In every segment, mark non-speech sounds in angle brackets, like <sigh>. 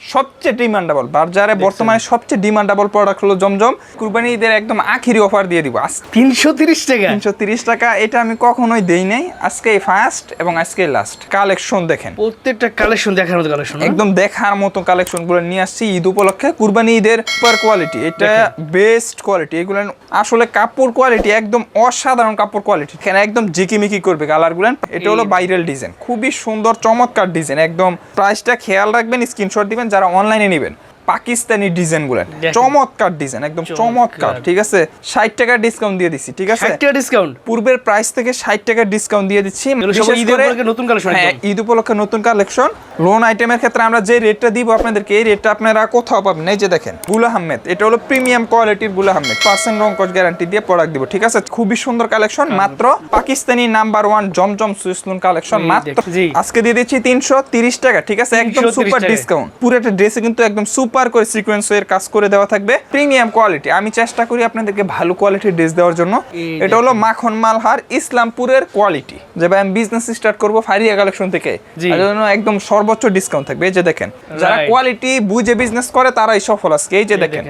সবচেয়ে ডিমান্ডেবল বাজারে বর্তমানে সবচেয়ে ডিমান্ডেবল প্রোডাক্ট হলো জমজম। কুরবানি ঈদের একদম আখিরি অফার দিয়ে দিব। আজ তিনশো তিরিশ টাকা। তিনশো তিরিশ টাকা এটা আমি কখনোই দেই নাই। আজকে ফার্স্ট এবং আজকে লাস্ট কালেকশন দেখেন। প্রত্যেকটা কালেকশন দেখার মতো কালেকশন একদম দেখার মতো কালেকশনগুলো নিয়ে আসছি ঈদ উপলক্ষে। কুরবানি ঈদের সুপার কোয়ালিটি এটা বেস্ট কোয়ালিটি এগুলো আসলে কাপড় কোয়ালিটি একদম অসাধারণ কাপড় কোয়ালিটি এখানে একদম জিকিমিকি করবে কালারগুলো। এটা হলো ভাইরাল ডিজাইন খুবই সুন্দর চমৎকার ডিজাইন একদম প্রাইসটা খেয়াল রাখবেন স্ক্রিনশট দিবেন। যারা অনলাইনে নেবেন। পাকিস্তানি ডিজাইনগুলো চমৎকার ডিজাইন একদম চমৎকার। ঠিক আছে? ষাট টাকা ডিসকাউন্ট দিয়ে দিচ্ছি ঠিক আছে? টাকা ডিসকাউন্ট পূর্বের প্রাইস থেকে ষাট টাকা ডিসকাউন্ট দিয়ে দিচ্ছি। নতুন হ্যাঁ, ঈদ উপলক্ষে নতুন কালেকশন লোন আইটেমের ক্ষেত্রে আমরা যে রেটটা দিব আপনাদেরকে এই রেটটা আপনারা কোথাও পাবেন এই যে দেখেনগুলা আহমেদ এটা হলো প্রিমিয়াম কোয়ালিটিরগুলা আহমেদ। পার্সেন্ট রং রঙ্কশ গ্যারান্টি দিয়ে প্রোডাক্ট দিব ঠিক আছে? খুবই সুন্দর কালেকশন মাত্র Pakistani number one Zamzam Swiss lawn collection মাত্র আজকে দিয়ে দিচ্ছি তিনশো তিরিশ টাকা ঠিক আছে? একদম সুপার ডিসকাউন্ট পুরো একটা ড্রেসে কিন্তু একদম সুপার করে সিকোয়েন্স এর কাজ করে দেওয়া থাকবে। প্রিমিয়াম কোয়ালিটি আমি চেষ্টা করি আপনাদেরকে ভালো কোয়ালিটির ড্রেস দেওয়ার জন্য। এটা হলো মাখন মালহার ইসলামপুরের কোয়ালিটি যে ভাই আমি বিজনেস স্টার্ট করব ফারিয়া কালেকশন থেকে। জন্য একদম সর্বোচ্চ ডিসকাউন্ট থাকবে। এই যে দেখেন যারা কোয়ালিটি বুঝে বিজনেস করে তারাই সফল আজকে। এই যে দেখেন।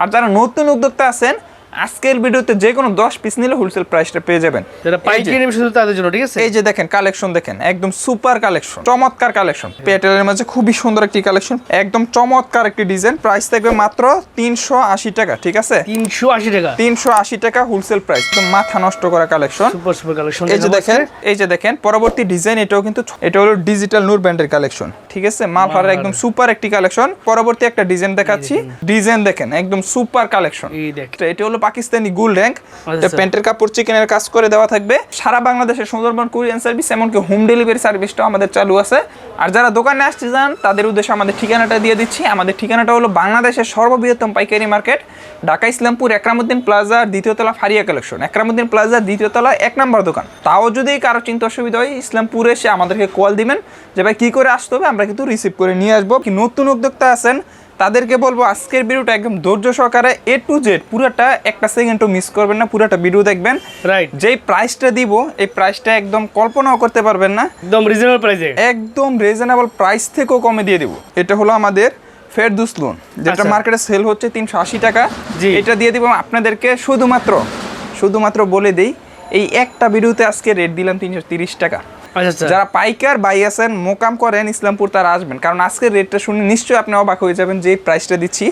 আর যারা নতুন উদ্যোক্তা আছেন আজকের ভিডিওতে যে কোনো দশ পিস নিলে হোলসেল প্রাইসটা পেয়ে যাবেন। শুধু তাদের জন্য ঠিক আছে? এই যে দেখেন কালেকশন দেখেন একদম সুপার কালেকশন চমৎকার কালেকশন পেটেলের মাঝে খুবই সুন্দর একটি কালেকশন একদম চমৎকার একটি ডিজাইন প্রাইস থাকবে মাত্র তিনশো আশি টাকা ঠিক আছে? তিনশো আশি টাকা? তিনশো আশি টাকা হোলসেল প্রাইস একদম মাথা নষ্ট করা কালেকশন সুপার সুপার কালেকশন এই যে দেখেন এই যে দেখেন পরবর্তী ডিজাইন এটাও কিন্তু এটা হলো ডিজিটাল নূর ব্যান্ডের কালেকশন ঠিক আছে? মালহারের একদম সুপার একটি কালেকশন পরবর্তী একটা ডিজাইন দেখাচ্ছি। ডিজাইন দেখেন। একদম সুপার কালেকশন এটা হলো পাকিস্তানি গুল র্যাঙ্ক আচ্ছা। প্যান্টের কাপড় চিকেনের কাজ করে দেওয়া থাকবে। সারা বাংলাদেশের সুন্দরবন কুরিয়ান সার্ভিস এমনকি হোম ডেলিভারি সার্ভিসটাও আমাদের চালু আছে। আর যারা দোকানে আসতে যান তাদের উদ্দেশ্যে আমাদের ঠিকানাটা দিয়ে দিচ্ছি। আমাদের ঠিকানাটা হলো বাংলাদেশের সর্ববৃহত্তম পাইকারি মার্কেট ঢাকা ইসলামপুর একরামুদ্দিন প্লাজা দ্বিতীয়তলা ফারিয়া কালেকশন। একরামুদ্দিন প্লাজা দ্বিতীয়তলা এক নম্বর দোকান। তাও যদি কারও চিন্তা অসুবিধা হয় ইসলামপুরে এসে আমাদেরকে কল দিবেন যে ভাই কী করে আসতে হবে? আমরা কিন্তু রিসিভ করে নিয়ে আসব। কি নতুন উদ্যোক্তা আছেন তাদেরকে বলব আজকের ভিডিওটা একদম ধৈর্য সহকারে এ টু জেড পুরোটা একটা সেকেন্ডও মিস করবেন না পুরোটা ভিডিও দেখবেন। রাইট যেই প্রাইসটা দিব এই প্রাইসটা একদম কল্পনাও করতে পারবেন না। একদম রিজনেবল প্রাইসে একদম রিজনেবল প্রাইস থেকেও কমে দিয়ে দিব। এটা হলো আমাদের ফেরদুস লোন যেটা আচ্ছা। মার্কেটে সেল হচ্ছে তিনশো আশি টাকা। জি। এটা দিয়ে দিব আপনাদেরকে শুধুমাত্র শুধুমাত্র বলে দিই এই একটা ভিডিওতে আজকে রেট দিলাম তিনশো তিরিশ টাকা। আচ্ছা আচ্ছা যারা পাইকার বাই আছেন মোকাম করেন ইসলামপুর তারা আসবেন। কারণ আজকের রেটটা শুনে নিশ্চয়ই আপনি অবাক হয়ে যাবেন যে প্রাইসটা দিচ্ছি।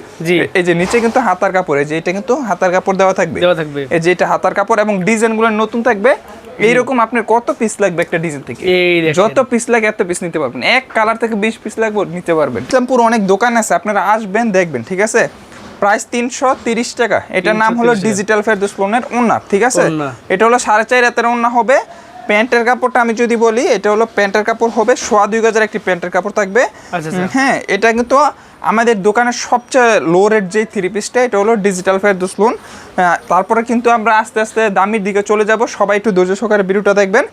এই যে নিচে কিন্তু হাতার কাপড় যে এটা কিন্তু হাতার কাপড় দেওয়া থাকবে। দেওয়া থাকবে। এই যে এটা হাতার কাপড় এবং ডিজাইনগুলো নতুন থাকবে। এইরকম আপনার কত পিস লাগবে একটা ডিজাইন থেকে? যত পিস লাগে এত পিস নিতে পারবেন। এক কালার থেকে বিশ পিস লাগবে নিতে পারবেন। ইসলামপুর অনেক দোকান আছে আপনারা আসবেন দেখবেন ঠিক আছে? প্রাইস তিনশো তিরিশ টাকা। এটার নাম হলো ডিজিটাল ফেরদৌস লোনের ওন্না ঠিক আছে? এটা হলো সাড়ে চার হাতের ওন্না হবে। প্যান্টের কাপড়টা আমি যদি বলি এটা হলো প্যান্টের কাপড় হবে সোয়া দুই গজার একটি প্যান্টের কাপড় থাকবে। আচ্ছা, আচ্ছা। হ্যাঁ এটা কিন্তু আমাদের দোকানের সবচেয়ে লো রেট যে থ্রি পিসটা এটা হলো ডিজিটাল ফেয়ার লোন তারপরে কিন্তু আমরা আস্তে আস্তে দামির দিকে চলে যাব। সবাই একটু ধৈর্য সহকারে ভিডিওটা দেখবেন।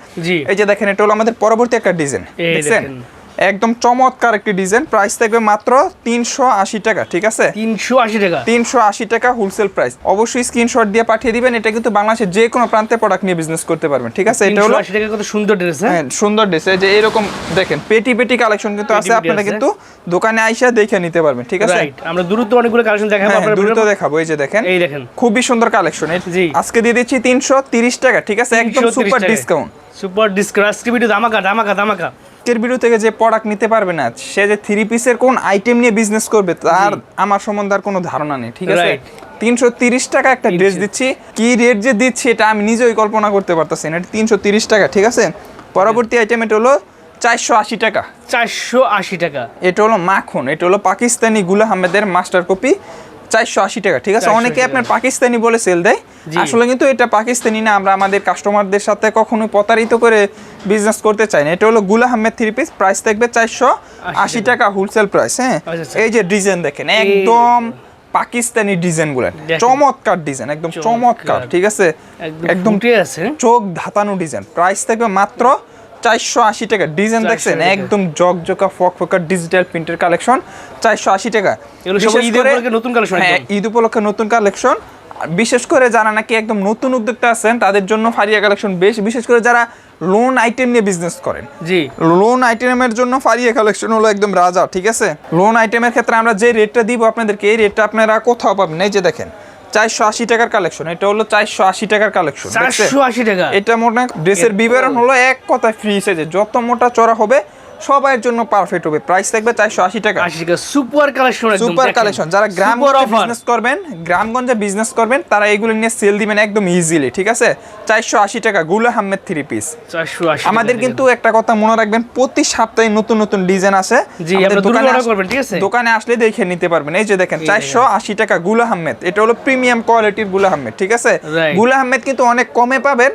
এই যে দেখেন এটা হলো আমাদের পরবর্তী একটা ডিজাইন দেখছেন। একদম চমৎকার একটি ডিজাইন। প্রাইস থাকবে মাত্র তিনশো আশি টাকা ঠিক আছে? তিনশো আশি টাকা। তিনশো আশি টাকা হোলসেল প্রাইস অবশ্যই স্ক্রিনশট দিয়ে পাঠিয়ে দিবেন এটা কিন্তু বাংলাদেশের যে কোনো প্রান্তে প্রোডাক্ট নিয়ে বিজনেস করতে পারবেন ঠিক আছে? এটা হলো টাকা কত সুন্দর ড্রেস হ্যাঁ? হ্যাঁ সুন্দর ড্রেস যে এরকম দেখেন পেটি পেটি কালেকশন কিন্তু আছে আপনারা কিন্তু দোকানে আইসা দেখে নিতে পারবেন ঠিক আছে? রাইট আমরা দ্রুত অনেকগুলো কালেকশন দেখাবো হ্যাঁ আপনার দ্রুত দেখাবো এই যে দেখেন। এই দেখেন। খুবই সুন্দর কালেকশন। আজকে দিয়ে দিচ্ছি তিনশো তিরিশ টাকা ঠিক আছে? একদম সুপার ডিসকাউন্ট সুপার ডিসকাউন্ট আজকে ভিডিও ধামাকা ধামাকা ধামাকা। আজকের ভিডিও থেকে যে প্রোডাক্ট নিতে পারবে না সে যে থ্রি পিসের কোন আইটেম নিয়ে বিজনেস করবে তার আমার সম্বন্ধে আর কোনো ধারণা নেই ঠিক আছে? তিনশো তিরিশ টাকা একটা ড্রেস দিচ্ছি। কি রেট যে দিচ্ছি এটা আমি নিজেই কল্পনা করতে পারতেছি না। এটা তিনশো তিরিশ টাকা ঠিক আছে? পরবর্তী আইটেম এটা হলো চারশো আশি টাকা। চারশো আশি টাকা। এটা হলো মাখন এটা হলো পাকিস্তানি গুলা আহমেদের মাস্টার কপি চারশো আশি টাকা ঠিক আছে? অনেকে আপনার পাকিস্তানি বলে সেল দেয়। আসলে কিন্তু এটা পাকিস্তানি না আমরা আমাদের কাস্টমারদের সাথে কখনোই প্রতারিত করে বিজনেস করতে চাই না। এটা হলো গুলা আহমেদ থ্রি পিস প্রাইস থাকবে চারশো আশি টাকা হোলসেল প্রাইস হ্যাঁ? আচ্ছা, আচ্ছা। এই যে ডিজাইন দেখেন একদম পাকিস্তানি ডিজাইনগুলো। চমৎকার ডিজাইন একদম চমৎকার। ঠিক আছে? একদম চোখ ধাতানো ডিজাইন প্রাইস থাকবে মাত্র চারশো আশি টাকা। ডিজাইন দেখছেন। একদম জকজকা ফক ফকা ডিজিটাল প্রিন্টের কালেকশন চারশো আশি টাকা। নতুন collection হ্যাঁ ঈদ উপলক্ষে নতুন কালেকশন বিশেষ করে যারা নাকি একদম নতুন উদ্যোক্তা আছেন তাদের জন্য ফারিয়া কালেকশন বেশ। বিশেষ করে যারা লোন আইটেম নিয়ে বিজনেস করেন। জি। লোন আইটেমের জন্য ফারিয়া কালেকশন হলো একদম রাজা ঠিক আছে? লোন আইটেমের ক্ষেত্রে আমরা যে রেটটা দিব আপনাদেরকে এই রেটটা আপনারা কোথাও পাবেন। এই যে দেখেন চারশো আশি টাকার কালেকশন এটা হলো চারশো আশি টাকার কালেকশন চারশো আশি টাকা। এটা মনে ড্রেসের বিবরণ হলো এক কথায় ফ্রি সাইজে যত মোটা চড়া হবে সবার জন্য পারফেক্ট হবে। প্রাইস থাকবে চারশো আশি টাকা। আশি টাকা। সুপার কালেকশন সুপার কালেকশন যারা গ্রামগঞ্জে বিজনেস করবেন গ্রামগঞ্জে বিজনেস করবেন তারা এগুলো নিয়ে সেল দিবেন একদম ইজিলি ঠিক আছে? চারশো আশি টাকা গুল আহমেদ থ্রি পিস চারশো আমাদের কিন্তু একটা কথা মনে রাখবেন প্রতি সপ্তাহে নতুন নতুন ডিজাইন আছে দোকানে করবেন, ঠিক আছে? দোকানে আসলে দেখে নিতে পারবেন। এই যে দেখেন চারশো আশি টাকা গুল আহমেদ। এটা হলো প্রিমিয়াম কোয়ালিটির গুল আহমেদ ঠিক আছে. গুল আহমেদ কিন্তু অনেক কমে পাবেন।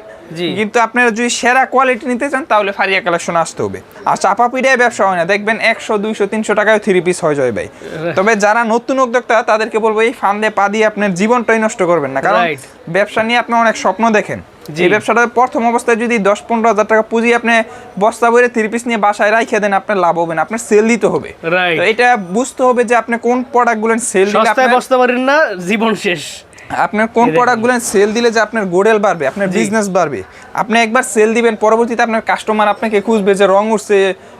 কিন্তু আপনারা যদি সেরা কোয়ালিটি নিতে চান তাহলে ফারিয়া কালেকশন আসতে হবে। আর চাপা পিড়ায় ব্যবসা হয় না। দেখবেন একশো দুইশো তিনশো টাকায় থ্রি পিস হয়ে যায় ভাই। <laughs> তবে যারা নতুন উদ্যোক্তা তাদেরকে বলব এই ফান্ডে পা দিয়ে আপনার জীবনটাই নষ্ট করবেন না। কারণ ব্যবসা নিয়ে আপনি অনেক স্বপ্ন দেখেন। যে ব্যবসাটা প্রথম অবস্থায় যদি দশ পনেরো হাজার টাকা পুঁজি আপনি বস্তা বইরে থ্রি পিস নিয়ে বাসায় রাইখে দেন আপনার লাভ হবে না। আপনার সেল দিতে হবে। তো এটা বুঝতে হবে যে আপনি কোন প্রোডাক্ট প্রোডাক্টগুলো সেল দিলে বসতে পারেন না জীবন শেষ। আপনার কোন প্রোডাক্টগুলো সেল দিলে যে আপনার গোডেল বাড়বে আপনার বিজনেস বাড়বে? আপনি একবার সেল দিবেন পরবর্তীতে আপনার কাস্টমার আপনাকে খুঁজবে যে রং উঠছে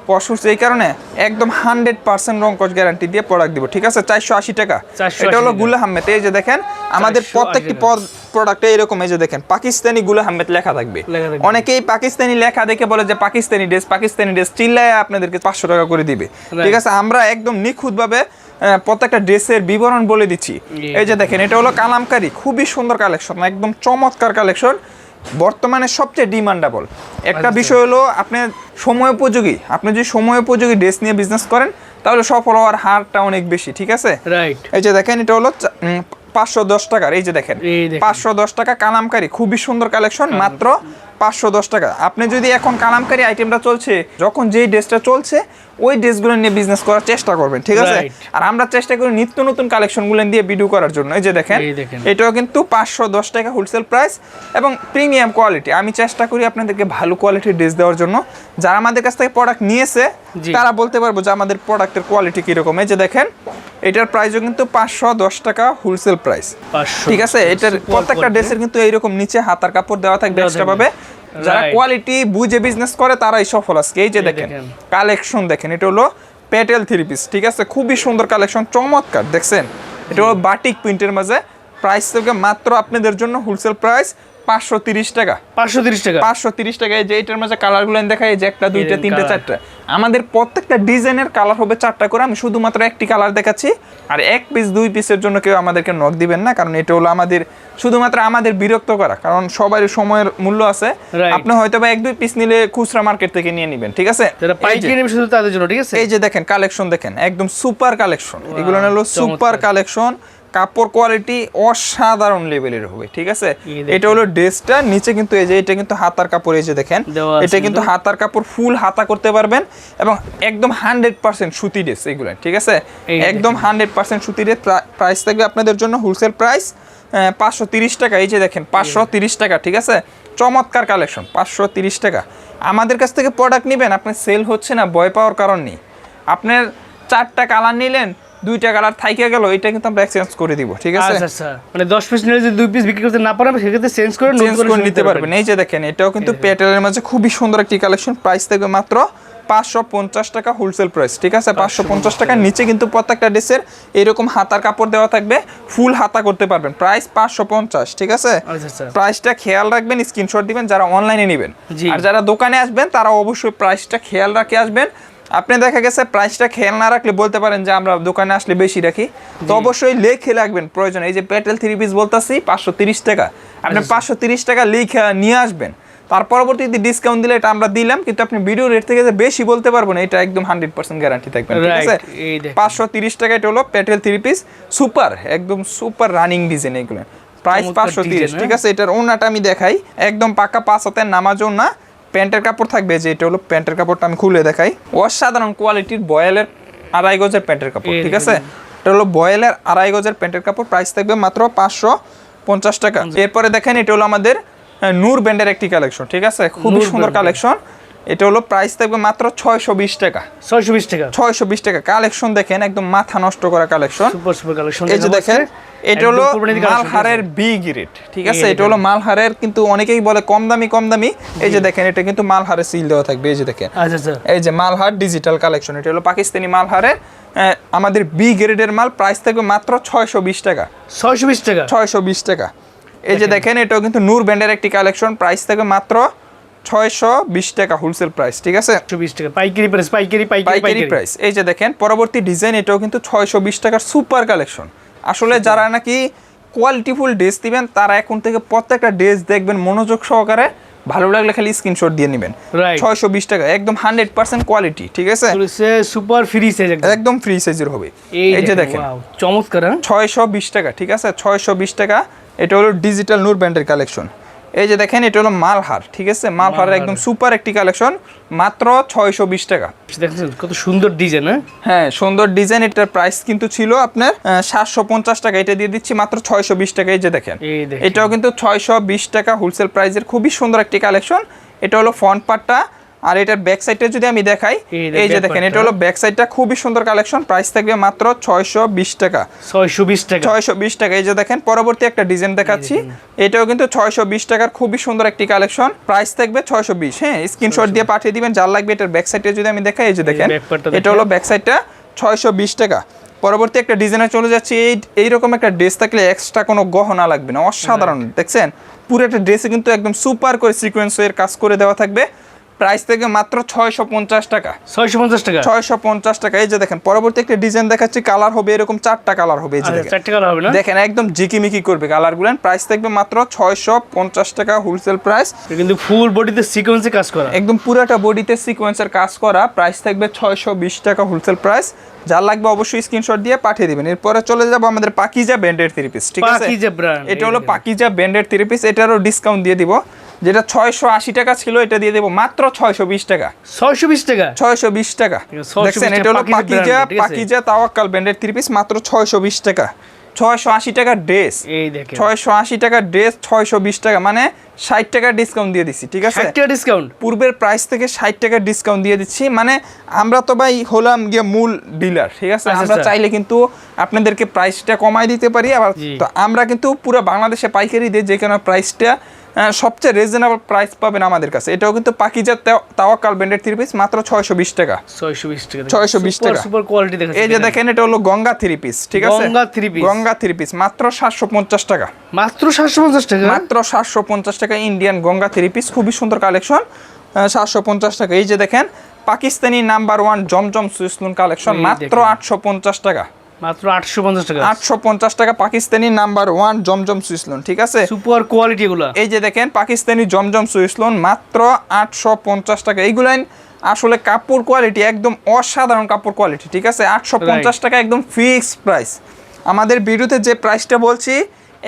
কষ উঠছে এই কারণে একদম হান্ড্রেড পার্সেন্ট রং কষ গ্যারান্টি দিয়ে প্রোডাক্ট দিব ঠিক আছে? চারশো আশি টাকা। এটা হলো গুলা আহমেদ। এই যে দেখেন আমাদের 480 প্রত্যেকটি প্রোডাক্টে এরকম এই যে দেখেন পাকিস্তানি গুলা আহমেদ লেখা থাকবে। অনেকেই পাকিস্তানি লেখা দেখে বলে যে পাকিস্তানি ড্রেস পাকিস্তানি ড্রেস চিল্লায় আপনাদেরকে পাঁচশো টাকা করে দিবে। ঠিক আছে? আমরা একদম নিখুঁতভাবে আহ, প্রত্যেকটা ড্রেসের বিবরণ বলে দিচ্ছি। এই যে দেখেন এটা হলো কালামকারি খুবই সুন্দর কালেকশন একদম চমৎকার কালেকশন বর্তমানে সবচেয়ে ডিমান্ডেবল। একটা আচ্ছা। বিষয় হলো আপনি সময় উপযোগী আপনি যদি সময় উপযোগী ড্রেস নিয়ে বিজনেস করেন তাহলে সফল হওয়ার হারটা অনেক বেশি ঠিক আছে? রাইট এই যে দেখেন এটা হলো পাঁচশো দশ টাকার এই যে দেখেন দেখেন। পাঁচশো দশ টাকা কালামকারি খুবই সুন্দর কালেকশন মাত্র পাঁচশো দশ টাকা। আপনি যদি এখন কালামকারি আইটেমটা চলছে যখন যেই ড্রেসটা চলছে ওই ড্রেসগুলো নিয়ে বিজনেস করার চেষ্টা করবেন ঠিক আছে? আর আমরা চেষ্টা করি নিত্য নতুন কালেকশনগুলো দিয়ে ভিডিও করার জন্য। এই যে দেখেন এটাও কিন্তু পাঁচশো দশ টাকা হোলসেল প্রাইস এবং প্রিমিয়াম কোয়ালিটি আমি চেষ্টা করি আপনাদেরকে ভালো কোয়ালিটির ড্রেস দেওয়ার জন্য। যারা আমাদের কাছ থেকে প্রোডাক্ট নিয়েছে তারা বলতে পারব যে আমাদের প্রোডাক্টের কোয়ালিটি কীরকম। এই যে দেখেন এটার প্রাইসও কিন্তু পাঁচশো দশ টাকা হোলসেল প্রাইস ঠিক আছে? এটার প্রত্যেকটা ড্রেসের কিন্তু এইরকম নিচে হাতার কাপড় দেওয়া থাকবে এক্সট্রা। পাবে যারা কোয়ালিটি বুঝে বিজনেস করে তারাই সফল আজকে। এই যে দেখেন। কালেকশন দেখেন এটা হলো প্যাটেল থ্রি পিস ঠিক আছে? খুবই সুন্দর কালেকশন চমৎকার দেখছেন? এটা হলো বাটিক প্রিন্টের মাঝে প্রাইস থেকে মাত্র আপনাদের জন্য হোলসেল প্রাইস পাঁচশো তিরিশ টাকা। পাঁচশো তিরিশ টাকা। পাঁচশো তিরিশ টাকায় যে এটার মাঝে কালারগুলো দেখায় যে একটা দুইটা তিনটা চারটা। আমাদের প্রত্যেকটা ডিজাইনের কালার হবে চারটা করে। আমি শুধুমাত্র একটি কালার দেখাচ্ছি। আর এক পিস দুই পিসের জন্য কেউ আমাদেরকে নক দিবেন না কারণ এটা হলো আমাদের শুধুমাত্র আমাদের বিরক্ত করা। কারণ সবারই সময়ের মূল্য আছে. আপনি হয়তো বা এক দুই পিস নিলে খুচরা মার্কেট থেকে নিয়ে নেবেন ঠিক আছে? এই যে- শুধু তাদের জন্য ঠিক আছে? এই যে দেখেন কালেকশন দেখেন একদম সুপার কালেকশন এগুলো হলো সুপার কালেকশন কাপড় কোয়ালিটি অসাধারণ লেভেলের হবে ঠিক আছে? এটা হলো ড্রেসটা নিচে কিন্তু এই যে এটা কিন্তু হাতার কাপড় এই যে দেখেন এটা কিন্তু। হাতার কাপড় ফুল হাতা করতে পারবেন এবং একদম হান্ড্রেড পার্সেন্ট সুতি ড্রেস এগুলো ঠিক আছে? একদম হান্ড্রেড পার্সেন্ট সুতি ড্রেস প্রাইস থাকবে আপনাদের জন্য হোলসেল প্রাইস পাঁচশো তিরিশ টাকা এই যে দেখেন পাঁচশো তিরিশ টাকা ঠিক আছে? চমৎকার কালেকশন পাঁচশো তিরিশ টাকা। আমাদের কাছ থেকে প্রোডাক্ট নেবেন আপনার সেল হচ্ছে না ভয় পাওয়ার কারণ নেই। আপনার চারটা কালার নিলেন দুইটা কালার থাইকে গেল এটা কিন্তু আমরা এক্সচেঞ্জ করে দিব ঠিক আছে? আচ্ছা আচ্ছা। মানে দশ পিস নিলে যদি দুই পিস বিক্রি করতে না পারেন সেক্ষেত্রে চেঞ্জ করে চেঞ্জ করে নিতে পারবেন। এই যে দেখেন এটাও কিন্তু পেটেলের মাঝে খুবই সুন্দর একটি কালেকশন প্রাইস থাকবে মাত্র পাঁচশো পঞ্চাশ টাকা হোলসেল প্রাইস ঠিক আছে? পাঁচশো পঞ্চাশ টাকার নিচে কিন্তু প্রত্যেকটা ড্রেসের এরকম হাতার কাপড় দেওয়া থাকবে ফুল হাতা করতে পারবেন। প্রাইস পাঁচশো পঞ্চাশ ঠিক আছে? আচ্ছা আচ্ছা। প্রাইসটা খেয়াল রাখবেন স্ক্রিনশট দিবেন যারা অনলাইনে নেবেন। আর যারা দোকানে আসবেন তারা অবশ্যই প্রাইসটা খেয়াল রাখে আসবেন। আপনি দেখা গেছে প্রাইসটা খেয়াল না রাখলে বলতে পারেন যে আমরা দোকানে আসলে বেশি রাখি। তো অবশ্যই লেখে রাখবেন প্রয়োজন। এই যে পেটেল থ্রি পিস বলতেছি পাঁচশো তিরিশ টাকা। আপনি। পাঁচশো তিরিশ টাকা লিখে নিয়ে আসবেন। তার পরবর্তীতে ডিসকাউন্ট দিলে এটা আমরা দিলাম কিন্তু আপনি ভিডিও রেট থেকে যে বেশি বলতে পারব না এটা একদম হান্ড্রেড পার্সেন্ট গ্যারান্টি থাকবে। ঠিক আছে? পাঁচশো তিরিশ টাকা এটা হলো পেটেল থ্রি পিস সুপার একদম সুপার রানিং ডিজাইন এগুলো। প্রাইস পাঁচশো তিরিশ ঠিক হ্যাঁ? আছে? এটার ওনাটা আমি দেখাই একদম পাকা পাঁচ হাতের নামাজও না প্যান্টের কাপড় থাকবে যে এটা হলো প্যান্টের কাপড়টা আমি খুলে দেখাই। অসাধারণ কোয়ালিটির বয়েলের আড়াই গজের প্যান্টের কাপড় ঠিক আছে? এটা হলো বয়েলের আড়াই গজের প্যান্টের কাপড় প্রাইস থাকবে মাত্র পাঁচশো পঞ্চাশ টাকা। এরপরে দেখেন এটা হলো আমাদের নূর ব্যান্ডের একটি কালেকশন ঠিক আছে? খুবই সুন্দর কালেকশন এটা হলো প্রাইস থাকবে মাত্র ছয়শো বিশ টাকা। ছয়শো বিশ টাকা। ছয়শো বিশ টাকা। কালেকশন দেখেন একদম মাথা নষ্ট করা কালেকশন এই যে দেখেন এটা হলো মালহারের বি গ্রেড ঠিক আছে? এটা হলো মালহারের কিন্তু অনেকেই বলে কম দামি কম দামি। এই যে দেখেন এটা কিন্তু মালহারের সিল দেওয়া থাকবে। এই যে দেখেন। আচ্ছা আচ্ছা। এই যে মালহার ডিজিটাল কালেকশন এটা হলো পাকিস্তানি মালহারের আমাদের বি গ্রেডের মাল প্রাইস থাকবে মাত্র ছয়শো বিশ টাকা। ছয়শো বিশ টাকা? ছয়শো বিশ টাকা। এই যে দেখেন। এটাও কিন্তু নূর ব্র্যান্ডের একটি কালেকশন প্রাইস থাকবে মাত্র ছয়শো বিশ টাকা হোলসেল প্রাইস ঠিক আছে? টাকা। পাইকারি প্রাইস পাইকারি প্রাইস এই যে দেখেন পরবর্তী ডিজাইন এটাও কিন্তু ছয়শো বিশ টাকার সুপার কালেকশন আসলে যারা নাকি কোয়ালিটিফুল ড্রেস দিবেন তারা এখন থেকে প্রত্যেকটা ড্রেস দেখবেন মনোযোগ সহকারে। ভালো লাগলে খালি স্ক্রিনশট দিয়ে নেবেন। ছয়শো বিশ টাকা একদম হান্ড্রেড পার্সেন্ট কোয়ালিটি ঠিক আছে? সুপার ফ্রি সাইজ একদম। ফ্রি সাইজের হবে। এই যে দেখেন চমৎকার হ্যাঁ? ছয়শো বিশ টাকা ঠিক আছে? ছয়শো বিশ টাকা এটা হলো ডিজিটাল নূর ব্র্যান্ডের কালেকশন এই যে দেখেন এটা হলো মালহার ঠিক আছে? মালহারের একদম সুপার একটি কালেকশন মাত্র ছয়শো বিশ টাকা। দেখেন কত সুন্দর ডিজাইন হ্যাঁ? হ্যাঁ সুন্দর ডিজাইন এটার প্রাইস কিন্তু ছিল আপনার সাতশো পঞ্চাশ টাকা। এটা দিয়ে দিচ্ছি মাত্র ছয়শো বিশ টাকা এই যে দেখেন। দেখেন। এটাও কিন্তু ছয়শো বিশ টাকা হোলসেল প্রাইসের খুবই সুন্দর একটি কালেকশন। এটা হলো ফ্রন্ট পার্টটা আর এটার ব্যাক সাইডটা যদি আমি দেখাই এই যে দেখেন এটা। হলো ব্যাক সাইডটা খুবই সুন্দর কালেকশন প্রাইস থাকবে মাত্র ছয়শো বিশ টাকা। ছয়শো বিশ টাকা। ছয়শো বিশ টাকা এই যে দেখেন পরবর্তী একটা ডিজাইন দেখাচ্ছি। এটাও কিন্তু ছয়শো বিশ টাকার খুবই সুন্দর একটি কালেকশন প্রাইস থাকবে ছয়শো বিশ। হ্যাঁ স্ক্রিনশট দিয়ে পাঠিয়ে দিবেন যার লাগবে এটার ব্যাক সাইডে যদি আমি দেখাই এই যে দেখেন এটা হলো ব্যাক সাইডটা ছয়শো বিশ টাকা। পরবর্তী একটা ডিজাইনে চলে যাচ্ছি এই এইরকম একটা ড্রেস থাকলে এক্সট্রা কোনো গহনা লাগবে না অসাধারণ দেখছেন? পুরো একটা ড্রেসে কিন্তু একদম সুপার করে সিকোয়েন্সের কাজ করে দেওয়া থাকবে। প্রাইস থেকে মাত্র ছয়শো পঞ্চাশ টাকা। ছয়শো পঞ্চাশ টাকা? ছয়শো পঞ্চাশ টাকা। এই যে দেখেন পরবর্তী একটা ডিজাইন দেখাচ্ছি কালার হবে এরকম চারটা কালার হবে এই যে আচ্ছা দেখেন। চারটে কালার হবে না? দেখেন একদম জিকিমিকি করবে কালার গুলেন প্রাইস থাকবে মাত্র ছয়শো পঞ্চাশ টাকা হোলসেল প্রাইস কিন্তু ফুল বডিতে সিকোয়েন্সে কাজ করা। একদম পুরাটা বডিতে সিকোয়েন্সের কাজ করা। প্রাইস থাকবে ছয়শো বিশ টাকা হোলসেল প্রাইস যার লাগবে অবশ্যই স্ক্রিনশট দিয়ে পাঠিয়ে দিবেন। এরপরে চলে যাব আমাদের পাকিজা ব্যান্ডের থ্রি পিস ঠিক আছে? এটা হলো। পাকিজা ব্যান্ডের থ্রি পিস এটারও ডিসকাউন্ট দিয়ে দিব। যেটা ছয়শো আশি টাকা ছিল এটা দিয়ে দেবো মাত্র ছয়শো বিশ টাকা। ছয়শো বিশ টাকা? ছয়শো বিশ টাকা। ঠিক আছে, 620 দেখছেন এটা হলো পাকিজা পাকিজা তাওয়াক্কাল ব্যান্ডের থ্রি পিস মাত্র ছয়শো বিশ টাকা। ছয়শো আশি টাকার ড্রেস ছয়শো আশি টাকার ড্রেস ছয়শো বিশ টাকা মানে ষাট টাকার ডিসকাউন্ট দিয়ে দিচ্ছি ঠিক আছে? টাকা ডিসকাউন্ট পূর্বের প্রাইস থেকে ষাট টাকার ডিসকাউন্ট দিয়ে দিচ্ছি মানে আমরা তো ভাই হলাম গিয়ে মূল ডিলার ঠিক আছে? আচ্ছা, আমরা আচ্ছা। চাইলে কিন্তু আপনাদেরকে প্রাইসটা কমাই দিতে পারি আবার তো আমরা কিন্তু পুরো বাংলাদেশে পাইকারি দিই যে কোনো প্রাইসটা সবচেয়ে রিজনেবল প্রাইস পাবেন আমাদের কাছে। এটাও কিন্তু পাকিজার তাওয়াক্কাল ব্র্যান্ডের থ্রি পিস মাত্র ছয়শো বিশ টাকা। ছয়শো বিশ টাকা 620 টাকা। সুপার কোয়ালিটি দেখা এই যে দেখেন। এটা হলো গঙ্গা থ্রি পিস ঠিক আছে? Ganga three piece। Ganga three piece মাত্র সাতশো পঞ্চাশ টাকা। মাত্র সাতশো পঞ্চাশ টাকা? মাত্র সাতশো পঞ্চাশ টাকা ইন্ডিয়ান গঙ্গা থ্রি পিস খুবই সুন্দর কালেকশন সাতশো পঞ্চাশ টাকা। এই যে দেখেন Pakistani number one Zamzam Swiss lawn collection মাত্র আটশো পঞ্চাশ টাকা। মাত্র আটশো পঞ্চাশ টাকা। আটশো পঞ্চাশ টাকা Pakistani number one Zamzam Swiss lawn ঠিক আছে? সুপার কোয়ালিটি এগুলা। এই যে দেখেন পাকিস্তানি জমজম সুইসলুন মাত্র আটশো পঞ্চাশ টাকা। এইগুলাই আসলে কাপড় কোয়ালিটি একদম অসাধারণ কাপড় কোয়ালিটি ঠিক আছে? আটশো পঞ্চাশ টাকা একদম ফিক্সড প্রাইস। আমাদের ভিডিওতে যে প্রাইসটা বলছি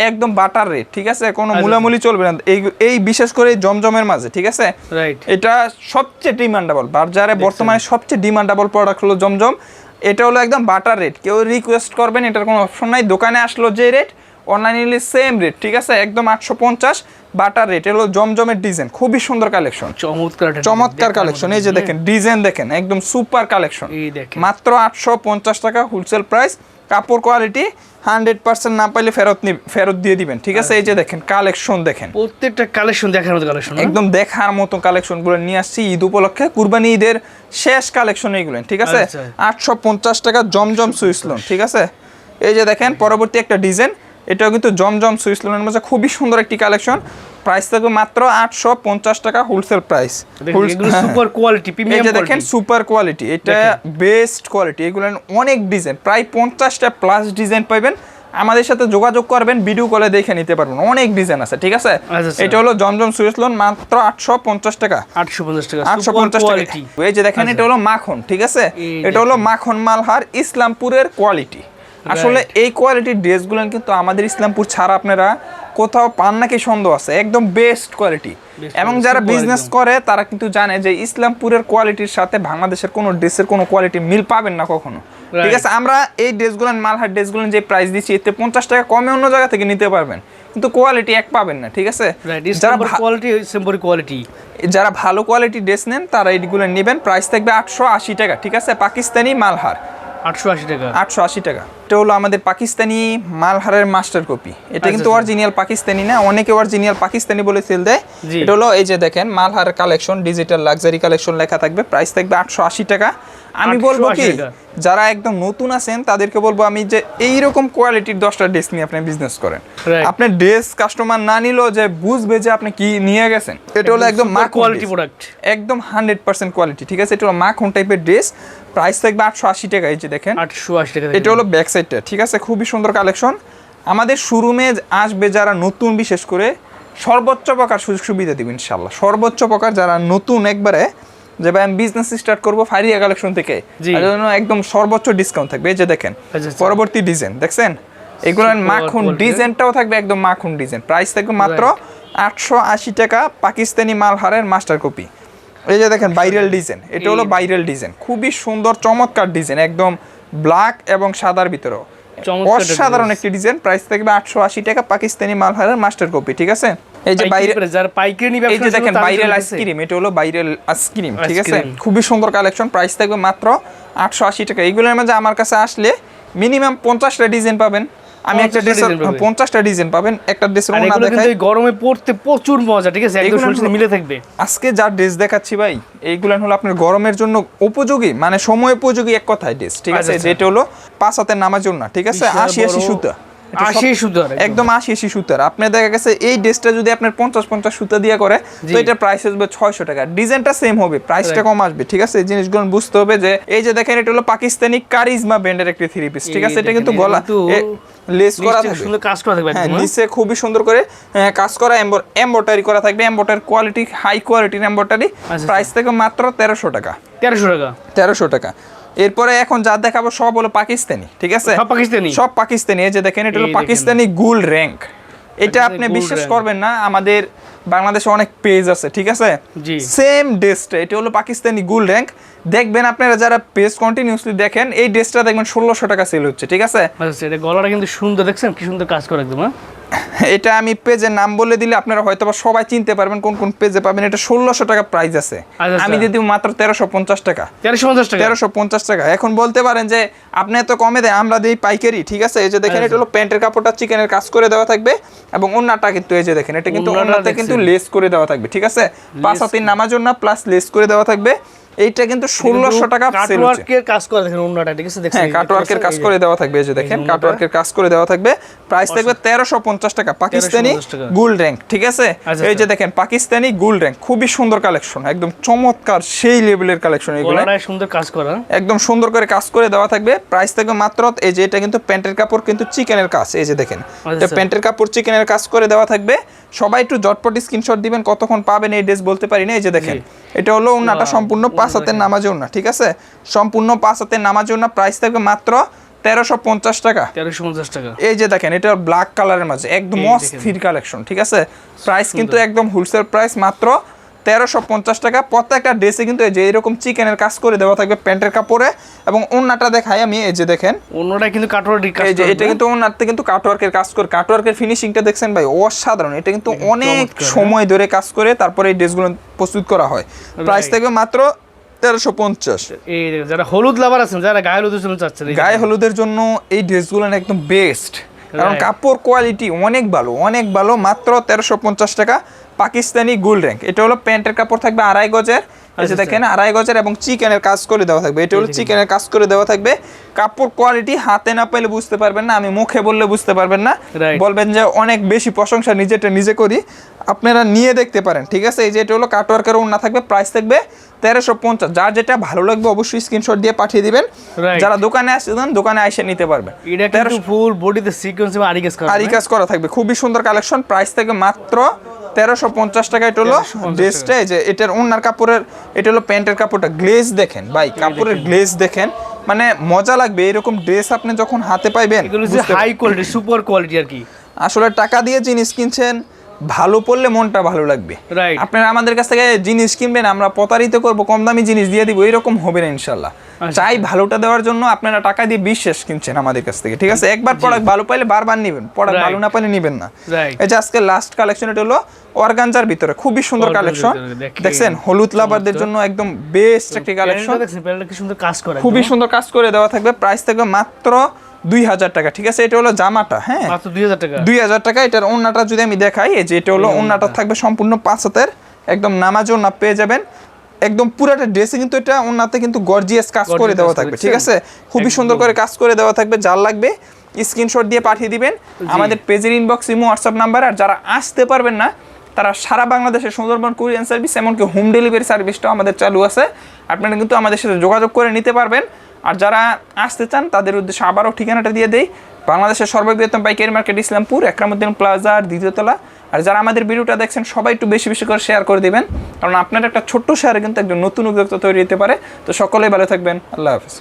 একদম বাটার রেট ঠিক আছে? কোনো আচ্ছা, মূলামূলি চলবে না। এই এই বিশেষ করে জমজমের মাঝে ঠিক আছে? রাইট এটা সবচেয়ে ডিমান্ডেবল। বাজারে বর্তমানে সবচেয়ে ডিমান্ডেবল প্রোডাক্ট হলো জমজম। এটা হলো একদম বাটার রেট কেউ রিকোয়েস্ট করবেন এটার কোনো অপশন নাই। দোকানে আসলো যে রেট অনলাইনে সেম রেট ঠিক আছে? একদম আটশো পঞ্চাশ বাটার রেট হলো জমজমের ডিজাইন খুবই সুন্দর কালেকশন চমৎকার চমৎকার কালেকশন এই যে হ্যাঁ। দেখেন ডিজাইন দেখেন একদম সুপার কালেকশন মাত্র আটশো পঞ্চাশ টাকা হোলসেল প্রাইস কাপড় কোয়ালিটি হান্ড্রেড পার্সেন্ট না পাইলে ফেরত ফেরত দিয়ে দিবেন ঠিক আছে? এই যে দেখেন কালেকশন দেখেন। প্রত্যেকটা কালেকশন দেখার মতো কালেকশন একদম দেখার মতো কালেকশনগুলো নিয়ে আসছি ঈদ উপলক্ষে। কুরবানি ঈদের শেষ কালেকশন এইগুলো ঠিক আছে? আচ্ছা। আটশো পঞ্চাশ টাকা জমজম সুইসলন ঠিক আছে? এই যে দেখেন পরবর্তী একটা ডিজাইন এটাও কিন্তু জমজম সুইসলনের মধ্যে খুবই সুন্দর একটি কালেকশন প্রাইস থাকবে মাত্র আটশো পঞ্চাশ টাকা wholesale price super quality premium দেখেন সুপার কোয়ালিটি এটা বেস্ট কোয়ালিটি এগুলো অনেক ডিজাইন প্রায় পঞ্চাশটা প্লাস ডিজাইন পাইবেন। আমাদের সাথে যোগাযোগ করবেন ভিডিও কলে দেখে নিতে পারবেন অনেক ডিজাইন আছে ঠিক আছে? আচ্ছা, আচ্ছা। এটা হলো জমজম সুইসলন মাত্র আটশো পঞ্চাশ টাকা। আটশো পঞ্চাশ টাকা আটশো পঞ্চাশ টাকা। এই যে দেখেন এটা হলো মাখন ঠিক আছে? এটা হলো মাখন মালহার ইসলামপুরের কোয়ালিটি আসলে এই কোয়ালিটির ড্রেসগুলো কিন্তু আমাদের ইসলামপুর ছাড়া আপনারা কোথাও পান নাকি সন্দেহ আছে একদম বেস্ট কোয়ালিটি এবং যারা বিজনেস করে তারা কিন্তু জানে যে ইসলামপুরের কোয়ালিটির সাথে বাংলাদেশের কোনো ড্রেসের কোনো কোয়ালিটি মিল পাবেন না কখনো। ঠিক আছে আমরা এই ড্রেসগুলো মালহার ড্রেসগুলো যে প্রাইস দিচ্ছি এতে পঞ্চাশ টাকা কমে অন্য জায়গা থেকে নিতে পারবেন। কিন্তু কোয়ালিটি এক পাবেন না ঠিক আছে? যারা কোয়ালিটি ইসলামপুর কোয়ালিটি যারা ভালো কোয়ালিটি ড্রেস নেন তারা এইগুলো নেবেন। প্রাইস থাকবে আটশো আশি টাকা ঠিক আছে? পাকিস্তানি মালহার। আটশো আশি টাকা। আটশো আশি টাকা। এটা হলো আমাদের পাকিস্তানি মালহারের মাস্টার কপি। এটা কিন্তু আচ্ছা। অরিজিনাল পাকিস্তানি না অনেকে অরিজিনাল পাকিস্তানি বলে সেল দেয়। এটা হলো এই যে দেখেন মালহারের কালেকশন ডিজিটাল লাক্সারি কালেকশন লেখা থাকবে। প্রাইস থাকবে আটশো আশি টাকা। আমি বলব কি যারা একদম নতুন আছেন তাদেরকে বলব আমি যে এইরকম কোয়ালিটির দশটা ড্রেস নিয়ে আপনি বিজনেস করেন. আপনার ড্রেস কাস্টমার না নিলেও যে বুঝবে যে আপনি কি নিয়ে গেছেন এটা হলো একদম কোয়ালিটি কোয়ালিটি প্রোডাক্ট একদম হান্ড্রেড পার্সেন্ট কোয়ালিটি ঠিক আছে? এটা হলো মাখন টাইপের ড্রেস প্রাইস থাকবে আটশো আশি টাকা এই যে দেখেন। আটশো আশি টাকা এটা হলো ব্যাক সাইডটা ঠিক আছে? খুবই সুন্দর কালেকশন আমাদের শোরুমে আসবে যারা নতুন বিশেষ করে সর্বোচ্চ প্রকার সুযোগ সুবিধা দিব ইনশাল্লাহ সর্বোচ্চ প্রকার যারা নতুন একবারে যে ভাই আমি বিজনেস স্টার্ট করব ফারিয়া কালেকশন থেকে। জন্য একদম সর্বোচ্চ ডিসকাউন্ট থাকবে এই যে দেখেন আচ্ছা। পরবর্তী ডিজাইন দেখছেন? এগুলো মাখন ডিজাইনটাও থাকবে একদম মাখন ডিজাইন প্রাইস থাকবে মাত্র আটশো আশি টাকা পাকিস্তানি মালহারের মাস্টার কপি এই যে দেখেন ভাইরাল ডিজাইন এটা হলো ভাইরাল ডিজাইন খুবই সুন্দর চমৎকার ডিজাইন একদম ব্ল্যাক এবং সাদার ভিতরেও। অসাধারণ একটি ডিজাইন প্রাইস থাকবে আটশো আশি টাকা পাকিস্তানি মালহারের মাস্টার কপি ঠিক আছে? এই যে বাইরে যারা পাইকারি নিবে এই যে দেখেন আইসক্রিম এটা হলো আইসক্রিম ঠিক আছে? খুবই সুন্দর কালেকশন প্রাইস থাকবে মাত্র আটশো আশি টাকা। এইগুলোর মাঝে আমার কাছে আসলে মিনিমাম পঞ্চাশটা ডিজাইন পাবেন। আমি একটা 50টা ড্রেস পঞ্চাশটা ডিজাইন পাবেন একটা ড্রেসের আর ওনা দেখাই গরমে পড়তে প্রচুর মজা ঠিক আছে? একদম মিলে থাকবে। আজকে যা ড্রেস দেখাচ্ছি ভাই এইগুলো হলো আপনার গরমের জন্য উপযোগী মানে সময় উপযোগী এক কথায় ড্রেস ঠিক আছে? আচ্ছা, আচ্ছা। যেটা হলো পাঁচ হাতের নামার জন্য ঠিক আছে? আশি আশি সুতা। আশি সুতার একদম। আশি আশি সুতার। আপনার দেখা গেছে এই ড্রেসটা যদি আপনার পঞ্চাশ পঞ্চাশ সুতা দিয়ে করে তো। এটা প্রাইস আসবে ছয়শো টাকা। ডিজাইনটা সেম হবে প্রাইসটা কম আসবে ঠিক আছে? এই জিনিসগুলো বুঝতে হবে যে এই যে দেখেন এটা হলো পাকিস্তানি কারিজমা ব্র্যান্ডের একটি থ্রি পিস ঠিক আছে? এটা কিন্তু গলা লেস করা নিচে থাকবে। কাজ করা থাকবে হ্যাঁ হ্যাঁ? নিচে খুবই সুন্দর করে কাজ করা এম্বয়ডারি করা থাকবে। এম্বয়ডারি কোয়ালিটি হাই কোয়ালিটির এম্বয়ডারি আচ্ছা। প্রাইস থেকে মাত্র তেরোশো টাকা। তেরোশো টাকা। তেরোশো টাকা। এরপরে এখন যা দেখাবো সব হলো পাকিস্তানি ঠিক আছে? সব পাকিস্তানি? সব পাকিস্তানি এই যে দেখেন এটা হলো পাকিস্তানি গুল র্যাঙ্ক এটা আপনি বিশ্বাস করবেন না আমাদের বাংলাদেশে অনেক পেজ আছে ঠিক আছে? সেম ড্রেসটা এটা হলো পাকিস্তানি গুল র্যাঙ্ক দেখবেন আপনারা যারা পেজ কন্টিনিউসলি দেখেন এই ড্রেসটা দেখবেন ষোলোশো টাকা সেল হচ্ছে ঠিক আছে? আচ্ছা এটা গলাটা কিন্তু সুন্দর দেখছেন? কি সুন্দর কাজ করা একদম হ্যাঁ? এটা আমি পেজের নাম বলে দিলে আপনারা হয়তো বা সবাই চিনতে পারবেন কোন কোন পেজে পাবেন। এটা ষোলোশো টাকা প্রাইস আছে। আচ্ছা, আমি আচ্ছা। দিয়ে দিব মাত্র তেরোশো পঞ্চাশ টাকা। তেরোশো পঞ্চাশ টাকা? তেরোশো পঞ্চাশ টাকা। এখন বলতে পারেন যে আপনি এত কমে দেয় আমরা দিই পাইকারি ঠিক আছে? এই যে দেখেন আচ্ছা। এটা হলো প্যান্টের কাপড়টা চিকেনের কাজ করে দেওয়া থাকবে এবং অন্যটা কিন্তু এই যে দেখেন এটা কিন্তু অন্যতে কিন্তু লেস করে দেওয়া থাকবে ঠিক আছে? পাঁচ হাতির নামার জন্য প্লাস লেস করে দেওয়া থাকবে। এইটা কিন্তু ষোলোশো টাকা কাটওয়ার্কের কাজ করা দেখেন অন্যটা ঠিক আছে? দেখছেন? হ্যাঁ কাটওয়ার্কের কাজ করে দেওয়া থাকবে এই যে দেখেন কাটওয়ার্কের কাজ করে দেওয়া থাকবে। প্রাইস থাকবে তেরোশো পঞ্চাশ টাকা পাকিস্তানি গোল্ড র্যাঙ্ক ঠিক আছে? আচ্ছা, এই যে আচ্ছা। দেখেন পাকিস্তানি গোল্ড র্যাঙ্ক খুবই সুন্দর কালেকশন একদম চমৎকার সেই লেভেলের কালেকশন এগুলো। সুন্দর কাজ করা। একদম সুন্দর করে কাজ করে দেওয়া থাকবে। প্রাইস থাকবে মাত্র এই যে এটা কিন্তু প্যান্টের কাপড় কিন্তু চিকেনের কাজ এই যে দেখেন। এটা আচ্ছা। প্যান্টের কাপড় চিকেনের কাজ করে দেওয়া থাকবে। সবাই একটু জটপট স্ক্রিনশট দিবেন কতক্ষণ পাবেন এই ড্রেস বলতে পারি না এই যে দেখেন। এটা হলো ওনাটা সম্পূর্ণ পাঁচ হাতের নামাজ ওনা ঠিক আছে? সম্পূর্ণ পাঁচ হাতের নামাজ ওনা প্রাইস থাকবে মাত্র তেরোশো পঞ্চাশ টাকা। তেরোশো পঞ্চাশ টাকা। এই যে দেখেন এটা ব্ল্যাক কালারের মাঝে একদম অস্থির কালেকশন ঠিক আছে? প্রাইস কিন্তু একদম হোলসেল প্রাইস মাত্র তেরোশো পঞ্চাশ টাকা। প্রত্যেকটা ড্রেসে কিন্তু এই যে এরকম চিকেনের কাজ করে দেওয়া থাকবে প্যান্টের কাপড়ে। এবং অন্যটা দেখাই আমি এই যে দেখেন। অন্যটা কিন্তু কাটওয়ার্ক কাজ এই যে এটা কিন্তু ওনারতে কিন্তু কাটওয়ার্কের কাজ করে। কাটওয়ার্কের ফিনিশিংটা দেখছেন ভাই অসাধারণ। এটা কিন্তু অনেক সময় ধরে কাজ করে তারপরে এই ড্রেসগুলো প্রস্তুত করা হয়। প্রাইস থাকবে মাত্র তেরোশো পঞ্চাশ। এই যারা হলুদ লাভার আছেন যারা গায়ে হলুদের জন্য চাচ্ছেন গায়ে হলুদের জন্য এই ড্রেসগুলো একদম বেস্ট কারণ কাপড় কোয়ালিটি অনেক ভালো অনেক ভালো মাত্র তেরোশো পঞ্চাশ টাকা পাকিস্তানি গোল্ড র্যাঙ্ক এটা হলো প্যান্টের কাপড় থাকবে আড়াই গজের। এই আচ্ছা, দেখেন আড়াই গজের এবং চিকেনের কাজ করে দেওয়া থাকবে। এটা হলো চিকেনের কাজ করে দেওয়া থাকবে। কাপড় কোয়ালিটি হাতে না পেলে বুঝতে পারবেন না আমি মুখে বললে বুঝতে পারবেন না। বলবেন যে অনেক বেশি প্রশংসা নিজেটা নিজে করি। আপনারা নিয়ে দেখতে পারেন ঠিক আছে? এই যে এটা হলো কাটওয়ার্কের ওড়না থাকবে প্রাইস থাকবে তেরোশো পঞ্চাশ যার যেটা ভালো লাগবে অবশ্যই স্ক্রিনশট দিয়ে পাঠিয়ে দিবেন। যারা দোকানে আসছেন দোকানে এসে নিতে পারবেন কিন্তু ফুল বডিতে সিকোয়েন্স আরি কাজ করা থাকবে। খুবই সুন্দর কালেকশন প্রাইস থেকে মাত্র তেরোশো পঞ্চাশ টাকা। এটা হলো 1350 ড্রেসটা এই যে এটার ওনার কাপড়ের এটা হলো প্যান্টের কাপড়টা। গ্লেজ দেখেন ভাই কাপড়ের গ্লেজ দেখেন। মানে মজা লাগবে এরকম ড্রেস আপনি যখন হাতে পাইবেন হাই কোয়ালিটি সুপার কোয়ালিটি আর কি। আসলে টাকা দিয়ে জিনিস কিনছেন ভালো পড়লে মনটা ভালো লাগবে। আপনারা আমাদের কাছ থেকে জিনিস কিনবেন আমরা প্রতারিত করব কম দামি জিনিস দিয়ে দিব এরকম হবে না ইনশাল্লাহ আচ্ছা। চাই ভালোটা দেওয়ার জন্য আপনারা টাকা দিয়ে বিশ্বাস কিনছেন আমাদের কাছ থেকে ঠিক আছে? একবার প্রোডাক্ট ভালো পাইলে বারবার নেবেন প্রোডাক্ট ভালো না পাইলে নেবেন না। এই যে আজকে লাস্ট কালেকশন এটা হলো অর্গানজার ভিতরে খুবই সুন্দর কালেকশন দেখেন। দেখছেন? হলুদ লাভারদের জন্য একদম বেস্ট একটি কালেকশন প্যানেলটা দেখছেন কি সুন্দর কাজ করা খুবই সুন্দর কাজ করে দেওয়া থাকবে প্রাইস থাকবে মাত্র দুই হাজার টাকা ঠিক আছে? এটা হলো জামাটা হ্যাঁ? মাত্র দুই হাজার টাকা। এটার ওন্নাটা যদি আমি দেখাই এই যে এটা হলো ওন্নাটা থাকবে সম্পূর্ণ পাঁচ হাতের একদম নামাজ পেয়ে যাবেন। একদম পুরাটা ড্রেসে কিন্তু এটা ওন্নাতে কিন্তু গর্জিয়াস কাজ করে দেওয়া থাকবে ঠিক আছে? খুবই সুন্দর করে কাজ করে দেওয়া থাকবে যার লাগবে স্ক্রিনশট দিয়ে পাঠিয়ে দিবেন। আমাদের পেজের ইনবক্স ইমো হোয়াটসঅ্যাপ নাম্বার আর যারা আসতে পারবেন না তারা সারা বাংলাদেশে সুন্দরবন কুরিয়ান সার্ভিস এমনকি হোম ডেলিভারি সার্ভিসটাও আমাদের চালু আছে। আপনারা কিন্তু আমাদের সাথে যোগাযোগ করে নিতে পারবেন। আর যারা আসতে চান, তাদের উদ্দেশ্যে আবারও ঠিকানাটা দিয়ে দেই। বাংলাদেশের সর্ববৃহত্তম পাইকারি মার্কেট ইসলামপুর, একরামুদ্দিন প্লাজা আর দ্বিতীয়তলা। আর যারা আমাদের ভিডিওটা দেখছেন, সবাই একটু বেশি বেশি করে শেয়ার করে দেবেন। কারণ আপনার একটা ছোট্ট শেয়ারে কিন্তু একজন নতুন উদ্যোক্তা তৈরি হতে পারে। তো সকলেই ভালো থাকবেন। আল্লাহ হাফিজ।